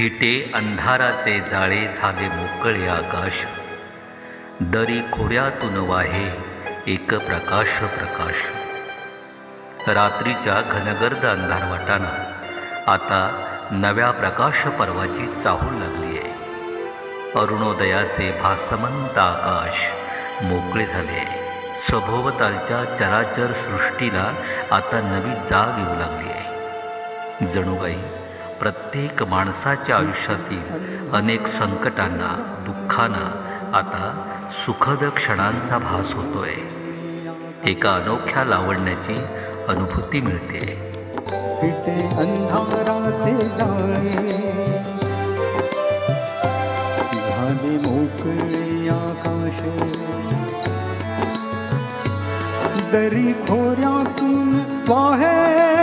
फिटे अंधाराचे जाळे झाले मोकळे आकाश. दरी खोऱ्यातून वाहे एक प्रकाश प्रकाश. रात्रीच्या घनगर्द अंधार वाटाना आता नव्या प्रकाश पर्वाची चाहूल लागली आहे. अरुणोदयाचे भासमंत आकाश मोकळे झाले आहे. सभोवतालच्या चराचर सृष्टीला आता नवी जाग येऊ लागली आहे. जणूबाई प्रत्येक माणसाच्या आयुष्यातील अनेक संकटांना दुःखांना आता सुखद क्षणांचा भास होतोय. एका अनोख्या लावण्याची अनुभूती मिळते. झाले मोकळे आकाश. दरी खोऱ्यातून वाहे.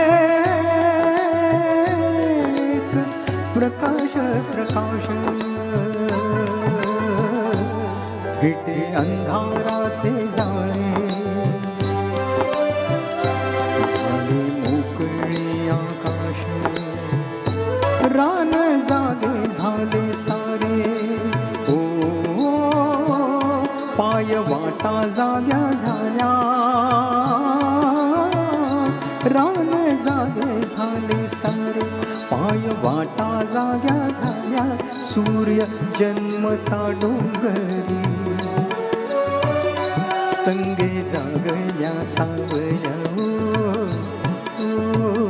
प्रकाश फिटे अंधाराचे जाळे झाले मोकळे आकाश रान जागे झाले सारे. ओ पाय वाटा जाग्या झाल्या. रान जागे झाले सारे पाय वाटा जाग्या झाल्या सूर्य जन्मता डोंगरी. संगे जागल्या सावया ओ, हो, हो,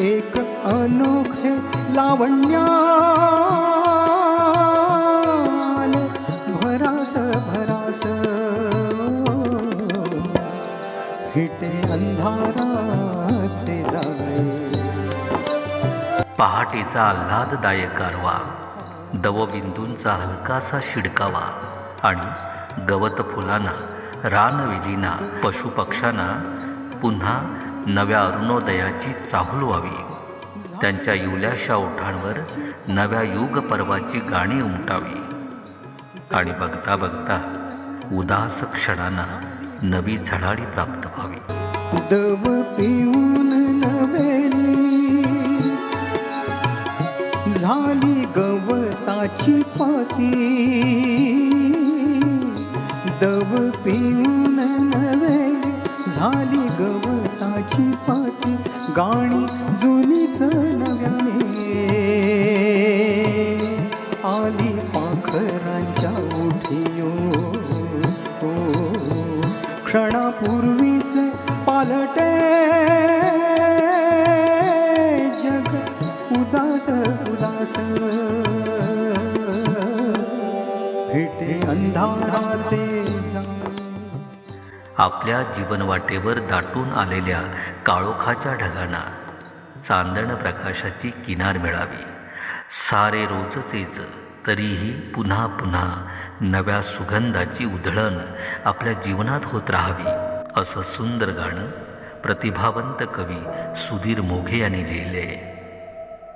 एक अनोखे लावण्या. पहाटेचा आल्हाददायक गारवा दवबिंदूंचा हलकासा शिडकावा आणि गवत फुलांना रानवेलींना पशुपक्ष्यांना पुन्हा नव्या अरुणोदयाची चाहूल व्हावी. त्यांच्या युल्याशा ओठांवर नव्या युग पर्वाची गाणी उमटावी. आणि बघता बघता उदास क्षणांना नवी झळाळी प्राप्त व्हावी. दव पिऊन नवेली. झाली गवताची पाती. दव पिऊन नवेली. झाली गवताची पाती. गाणी जुनीच नव्याने. आली पाखरांच्या उठियो. हो, क्षणापूर्वीच पालटे। जग उदास उदास। फिटे अंधाराचे आपल्या जीवनवाटेवर दाटून आलेल्या काळोखाच्या ढगांना चांदण प्रकाशाची किनार मिळावी. सारे रोजचेच तरीही पुन्हा पुन्हा नव्या सुगंधाची उधळण आपल्या जीवनात होत राहावी. असं सुंदर गाणं प्रतिभावंत कवी सुधीर मोघे यांनी लिहिले.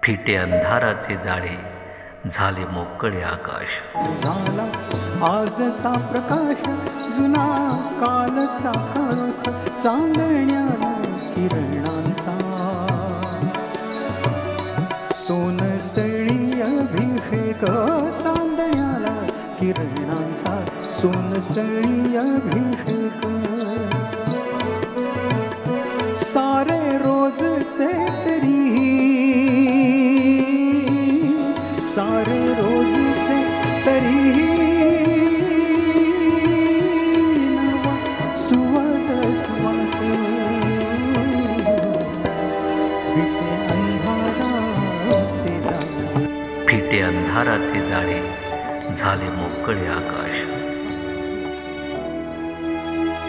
फिटे अंधाराचे जाळे झाले मोकळे आकाश. झाला आजचा प्रकाश जुना कालचा काळोख चांदण्याला किरणांचा. सोनसळी अभिषेक चांदण्याला किरणांचा. सोनसळी अभिषेक. रोजचे तरी. सारे रोजचे तरी. सुवास सुवास. फिटे अंधाराचे जाळे. झाले मोकळे आकाश.